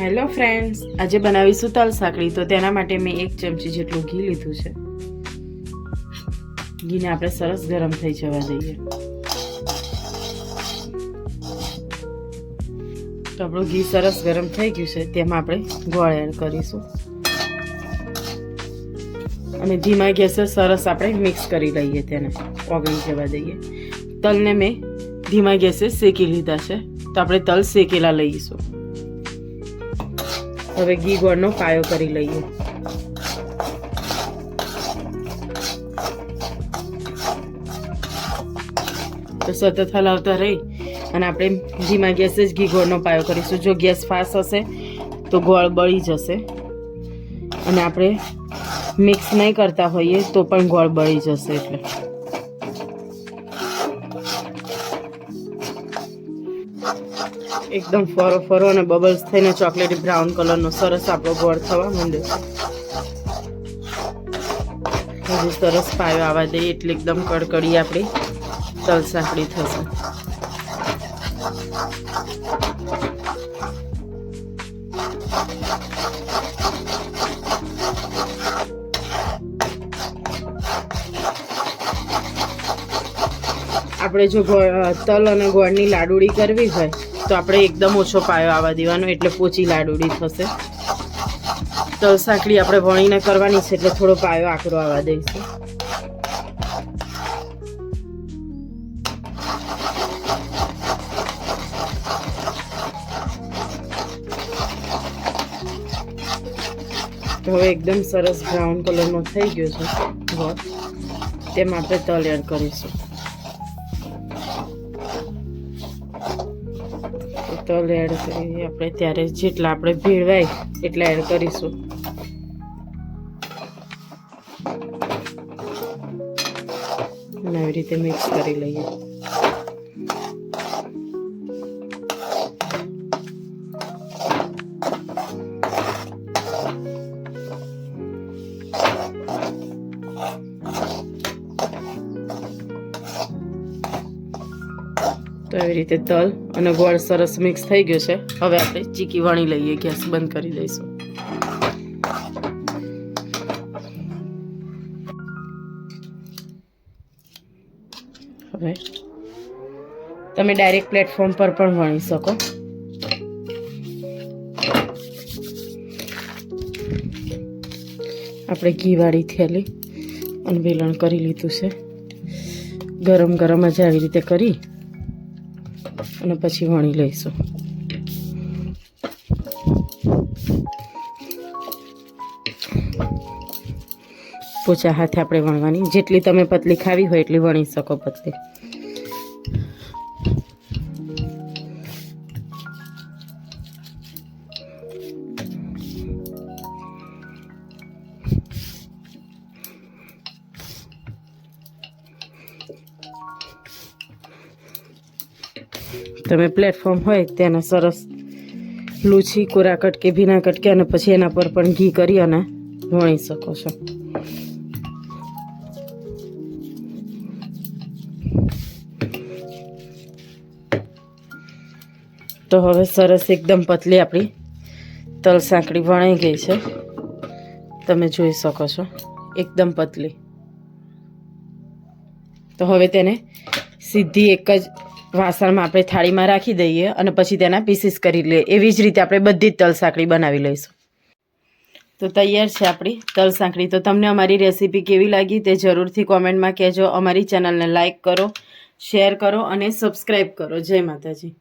Hello friends, આજે બનાવીશું તલ સાંકળી તો તેના માટે મેં એક ચમચી જેટલું ઘી લીધું છે. ઘીને આપણે સરસ ગરમ થઈ જવા દઈએ. તો આપણું ઘી સરસ ગરમ થઈ ગયું છે, તેમાં આપણે ગોળ એડ કરીશું. અને ધીમા ગેસે સરસ આપણે મિક્સ કરી લઈએ તેને, ઓગળી જવા દઈએ. તલને મેં ધીમા ગેસે શેકી લીધા છે, તો આપણે તલ શેકેલા લઈશું. હવે ઘી ગોળનો પાયો કરી લઈએ. તો સતત હલાવતા રહી અને આપણે ધીમા ગેસે જ ઘી ગોળનો પાયો કરીશું. જો ગેસ ફાસ્ટ હશે તો ગોળ બળી જશે. અને આપણે મિક્સ નહીં કરતા હોઈએ તો પણ ગોળ બળી જશે એટલે. એકદમ ફરો ફરો અને બબલ્સ થઈને ચોકલેટી બ્રાઉન કલરનો સરસ આપણો ગોળ થવા માંડે હજુ સરસ પાયો આવવા દઈએ એટલે એકદમ કડકડી આપણી તલ સાંકળી થશે. આપણે જો તલ અને ગોળની લાડુળી કરવી હોય, તો આપણે એકદમ ઓછો પાયો આવવા દેવાનો, એટલે પોચી લાડુળી થશે. તલ સાંકળી આપણે વણીને કરવાની છે, એટલે થોડો પાયો આકરો આવવા દઈશું. હવે એકદમ સરસ બ્રાઉન કલરનો થઈ ગયો છે તેમાં આપણે તલ એડ કરીશું. તલ એડ કરી આપણે ત્યારે જેટલા આપણે ભેળવાય એટલા એડ કરીશું. અને આવી રીતે મિક્સ કરી લઈએ. તો એવી રીતે તલ અને ગોળ સરસ મિક્સ થઈ ગયો છે. હવે આપણે ચીકી વણી લઈએ, ગેસ બંધ કરી દઈશું. હવે તમે ડાયરેક્ટ પ્લેટફોર્મ પર પણ વણી શકો. આપણે ઘીવાળી થેલી અને વેલણ કરી લીધું છે. ગરમ ગરમ જ આવી રીતે કરી. અને પછી વણી લઈશું. પોચા હાથે આપણે વણવાની. જેટલી તમે પતલી ખાવી હોય એટલી વણી શકો પતલી. તમે પ્લેટફોર્મ હોય તેને સરસ લૂછી કોરા કટકે, ભીના કટકે અને પછી એના પર પણ ઘી કરી અને વણી શકો છો. તો હવે સરસ એકદમ પતલી આપણી તલ સાંકડી વણાઈ ગઈ છે. તમે જોઈ શકો છો, એકદમ પતલી. તો હવે તેને સીધી એક જ વાસણમાં આપણે થાળીમાં રાખી દઈએ અને પછી તેના પીસીસ કરી લઈએ. એવી જ રીતે આપણે બધી જ તલસાંકળી બનાવી લઈશું. તો તૈયાર છે આપણી તલસાંકળી. તો તમને અમારી રેસીપી કેવી લાગી તે જરૂરથી કોમેન્ટમાં કહેજો. અમારી ચેનલને લાઇક કરો શેર કરો અને સબસ્ક્રાઈબ કરો. જય માતાજી.